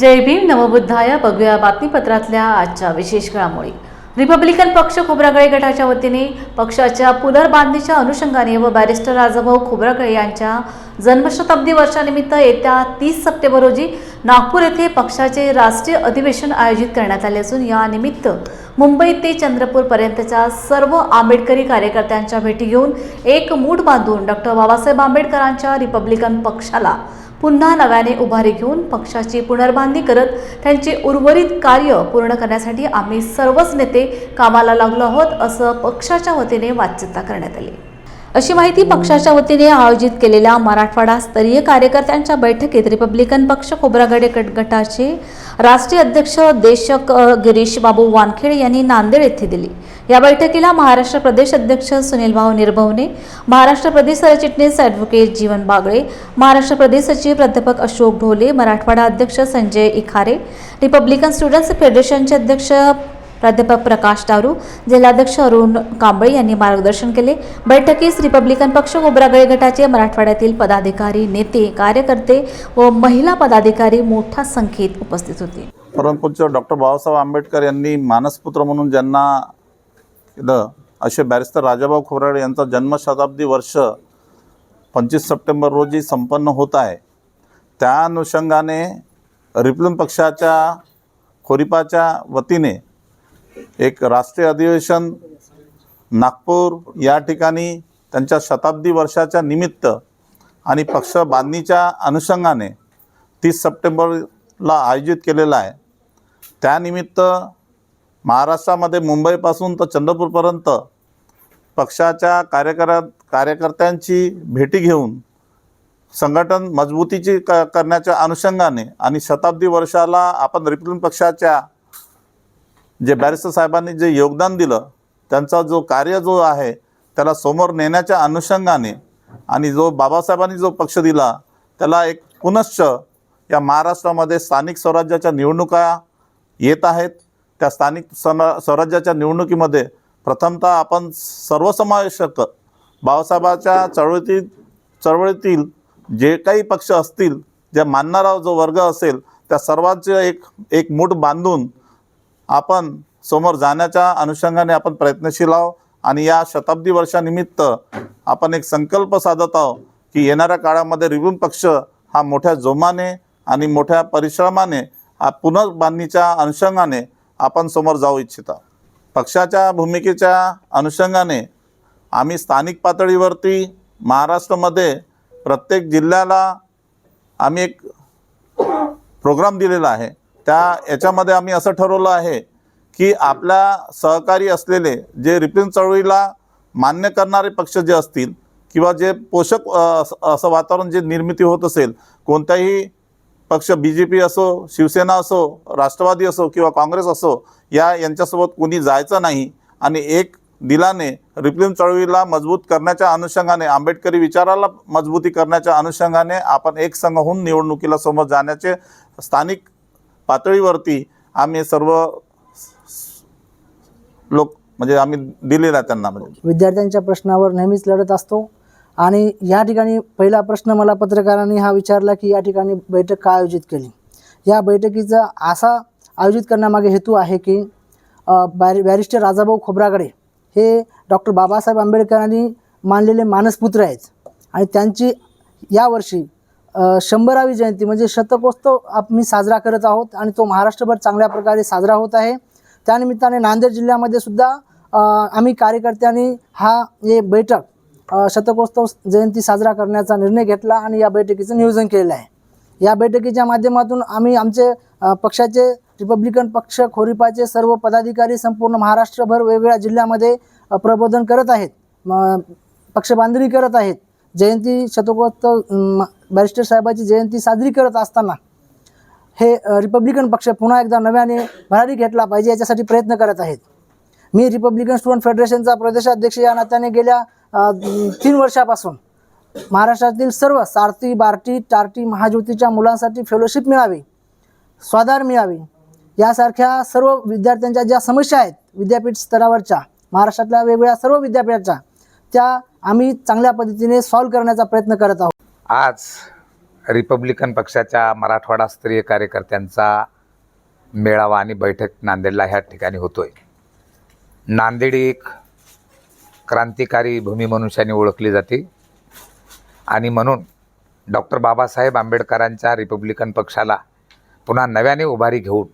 जय भीम नवबुद्धाय बघूया बातमीपत्रातल्या आजच्या विशेष घडामोडी. रिपब्लिकन पक्ष खोब्रागळे गटाच्या वतीने पक्षाच्या पुनर्बांधणीच्या अनुषंगाने व बॅरिस्टर राजाभाऊ खोब्रागळे यांच्या जन्मशताब्दी वर्षानिमित्त येत्या तीस सप्टेंबर रोजी नागपूर येथे पक्षाचे राष्ट्रीय अधिवेशन आयोजित करण्यात आले असून या निमित्त मुंबई ते चंद्रपूरपर्यंतच्या सर्व आंबेडकरी कार्यकर्त्यांच्या भेटी घेऊन एक मूठ बांधून डॉक्टर बाबासाहेब आंबेडकरांच्या रिपब्लिकन पक्षाला पुन्हा नव्याने उभारी घेऊन पक्षाची पुनर्बांधणी करत त्यांचे उर्वरित कार्य पूर्ण करण्यासाठी आम्ही सर्वच नेते कामाला लागलो आहोत असं पक्षाच्या वतीने वाच्यता करण्यात आली. अशी माहिती पक्षाच्या वतीने आयोजित केलेल्या मराठवाडा स्तरीय कार्यकर्त्यांच्या बैठकीत रिपब्लिकन पक्ष खोब्रागडे गट गटाचे राष्ट्रीय अध्यक्ष देशक गिरीश बाबू वानखेडे यांनी नांदेड येथे दिली. या बैठकीला महाराष्ट्र प्रदेश अध्यक्ष सुनील भाऊ निर्भवने महाराष्ट्र प्रदेश सरचिटणीस ॲडव्होकेट जीवन बागळे महाराष्ट्र प्रदेश सचिव प्राध्यापक अशोक ढोले मराठवाडा अध्यक्ष संजय इखारे रिपब्लिकन स्टुडंट्स फेडरेशनचे अध्यक्ष प्राध्यापक प्रकाश दारू जिल्हाध्यक्ष अरुण कांबळे यांनी मार्गदर्शन केले. बैठकीस रिपब्लिकन पक्ष गोबरागळे गटाचे मराठवाड्यातील पदाधिकारी नेते कार्यकर्ते व महिला पदाधिकारी मोठ्या संख्येत उपस्थित होते. परमपूज्य डॉक्टर बाबासाहेब आंबेडकर यांनी मानसपुत्र म्हणून ज्यांना केलं असे बॅरिस्टर राजाभाऊ खोराडे यांचा जन्मशताब्दी वर्ष पंचवीस सप्टेंबर रोजी संपन्न होत आहे. त्या अनुषंगाने रिपब्लिकन पक्षाच्या खोरिपाच्या वतीने एक राष्ट्रीय अधिवेशन नागपूर या ठिकाणी त्यांच्या शताब्दी वर्षाच्या निमित्त आणि पक्ष बांधणीच्या अनुषंगाने तीस सप्टेंबरला आयोजित केलेलं आहे. त्यानिमित्त महाराष्ट्रामध्ये मुंबईपासून तर चंद्रपूरपर्यंत पक्षाच्या कार्यकर कार्यकर्त्यांची भेटी घेऊन संघटन मजबूतीची क करण्याच्या अनुषंगाने आणि शताब्दी वर्षाला आपण रिपब्लिकन पक्षाच्या जे बॅरिस्टर साहेबांनी जे योगदान दिलं त्यांचा जो कार्य जो आहे त्याला समोर नेण्याच्या अनुषंगाने आणि जो बाबासाहेबांनी जो पक्ष दिला त्याला एक पुनश्च या महाराष्ट्रामध्ये स्थानिक स्वराज्याच्या निवडणुका येत आहेत. त्या स्थानिक सना स्वराज्याच्या निवडणुकीमध्ये प्रथमतः आपण सर्वसमावेशक बाबासाहेबाच्या चळवळीतील चळवळीतील जे काही पक्ष असतील जे मानणारा जो वर्ग असेल त्या सर्वांचे एक एक मूठ बांधून आपण समोर जाण्याच्या अनुषंगाने आपण प्रयत्नशील आहोत आणि या शताब्दी वर्षानिमित्त आपण एक संकल्प साधत आहोत की येणाऱ्या काळामध्ये रिव्यून पक्ष हा मोठ्या जोमाने आणि मोठ्या परिश्रमाने हा पुनर्बांधणीच्या अनुषंगाने आपण समोर जाऊ इच्छिता पक्षाच्या भूमिकेच्या अनुषंगाने आम्ही स्थानिक पातळीवरती महाराष्ट्रामध्ये प्रत्येक जिल्ह्याला आम्ही एक प्रोग्राम दिलेला आहे. त्या याच्यामध्ये आम्ही असं ठरवलं आहे की आपल्या सहकारी असलेले जे रिपिन चळवळीला मान्य करणारे पक्ष जे असतील किंवा जे पोषक असं वातावरण जे निर्मिती होत असेल कोणताही पक्ष बी जे पी असो शिवसेना असो राष्ट्रवादी असो किंवा काँग्रेस असो या यांच्यासोबत कोणी जायचं नाही आणि एक दिलाने रिप्लिम चळवळीला मजबूत करण्याच्या अनुषंगाने आंबेडकरी विचाराला मजबूती करण्याच्या अनुषंगाने आपण एक संघ होऊन निवडणुकीला समोर जाण्याचे स्थानिक पातळीवरती आम्ही सर्व लोक म्हणजे आम्ही दिलेला आहे त्यांना म्हणजे. विद्यार्थ्यांच्या प्रश्नावर नेहमीच लढत असतो. आणि या ठिकाणी पहिला प्रश्न मला पत्रकारांनी हा विचारला की या ठिकाणी बैठक का आयोजित केली? या बैठकीचा असा आयोजित करण्यामागे हेतू आहे की बॅरि बॅरिस्टर राजाभाऊ खोब्रागडे हे डॉक्टर बाबासाहेब आंबेडकरांनी मानलेले मानसपुत्र आहेत. आणि त्यांची यावर्षी शंभरावी जयंती म्हणजे शतकोत्सव आम्ही साजरा करत आहोत आणि तो महाराष्ट्रभर चांगल्या प्रकारे साजरा होत आहे. त्यानिमित्ताने नांदेड जिल्ह्यामध्ये सुद्धा आम्ही कार्यकर्त्यांनी हा हे बैठक शतकोत्सव जयंती साजरा करण्याचा निर्णय घेतला आणि या बैठकीचं नियोजन केलेलं आहे. या बैठकीच्या माध्यमातून आम्ही आमचे पक्षाचे रिपब्लिकन पक्ष खोरिपाचे सर्व पदाधिकारी संपूर्ण महाराष्ट्रभर वेगवेगळ्या जिल्ह्यामध्ये प्रबोधन करत आहेत. म- पक्षबांधणी करत आहेत. जयंती शतकोत्सव म, बॅरिस्टर साहेबाची जयंती साजरी करत असताना हे रिपब्लिकन पक्ष पुन्हा एकदा नव्याने भरारी घेतला पाहिजे याच्यासाठी प्रयत्न करत आहेत. मी रिपब्लिकन स्टुडंट फेडरेशनचा प्रदेशाध्यक्ष या नात्याने गेल्या तीन वर्षापासून महाराष्ट्रातील सर्व सारथी बार्टी टार्टी महाज्योतीच्या मुलांसाठी फेलोशिप मिळावी स्वाधार मिळावी यासारख्या सर्व विद्यार्थ्यांच्या ज्या समस्या आहेत विद्यापीठ स्तरावरच्या महाराष्ट्रातल्या वेगवेगळ्या सर्व विद्यापीठाच्या त्या आम्ही चांगल्या पद्धतीने सॉल्व्ह करण्याचा प्रयत्न करत आहोत. आज रिपब्लिकन पक्षाच्या मराठवाडा स्तरीय कार्यकर्त्यांचा मेळावा आणि बैठक नांदेडला ह्या ठिकाणी होतो आहे नांदेड एक क्रांतिकारी भूमी मनुष्याने ओळखली जाते. आणि म्हणून डॉक्टर बाबासाहेब आंबेडकरांच्या रिपब्लिकन पक्षाला पुन्हा नव्याने उभारी घेऊन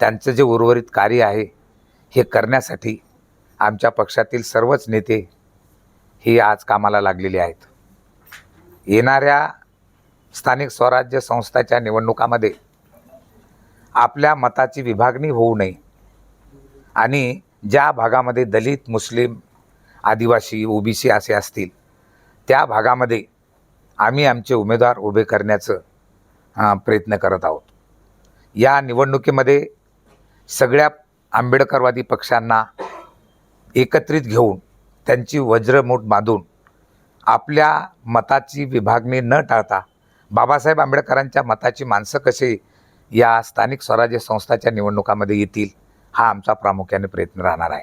त्यांचं जे उर्वरित कार्य आहे हे करण्यासाठी आमच्या पक्षातील सर्वच नेते ही आज कामाला लागलेले आहेत. येणाऱ्या स्थानिक स्वराज्य संस्थाच्या निवडणुकामध्ये आपल्या मताची विभागणी होऊ नये आणि ज्या भागामध्ये दलित मुस्लिम आदिवासी ओबीसी असे असतील त्या भागामध्ये आम्ही आमचे उमेदवार उभे करण्याचं प्रयत्न करत आहोत. या निवडणुकीमध्ये सगळ्या आंबेडकरवादी पक्षांना एकत्रित घेऊन त्यांची वज्रमूठ बांधून आपल्या मताची विभागणी न टाळता बाबासाहेब आंबेडकरांच्या मताची माणसं कशी या स्थानिक स्वराज्य संस्थाच्या निवडणुकामध्ये येतील हा आमचा प्रामुख्याने प्रयत्न राहणार आहे.